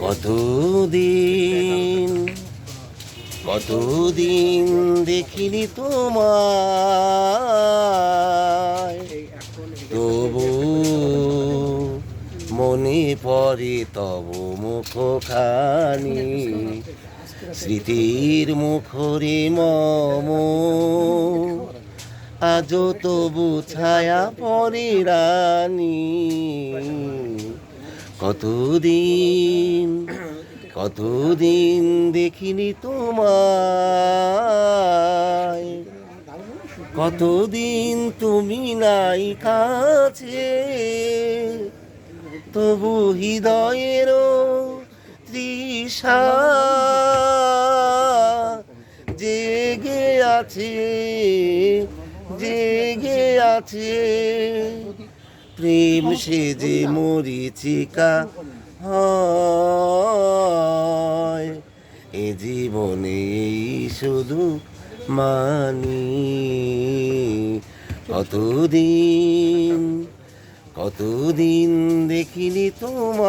কতদিন কতদিন দেখিনি তোমায়? তবু মনে পড়ে তব মুখখানি, স্মৃতির মুখরে মম। আজও তবু ছায়া পরে রানী। কতদিন কতদিন দেখিনি তোমায়। কতদিন তুমি নাই কাছে, তবু হৃদয়েরও তৃষা জেগে আছে জেগে আছে। প্রেম সে যে মরিচিকা হয় এ জীবনে শুধু মানি। কতদিন কতদিন দেখিনি তোমায়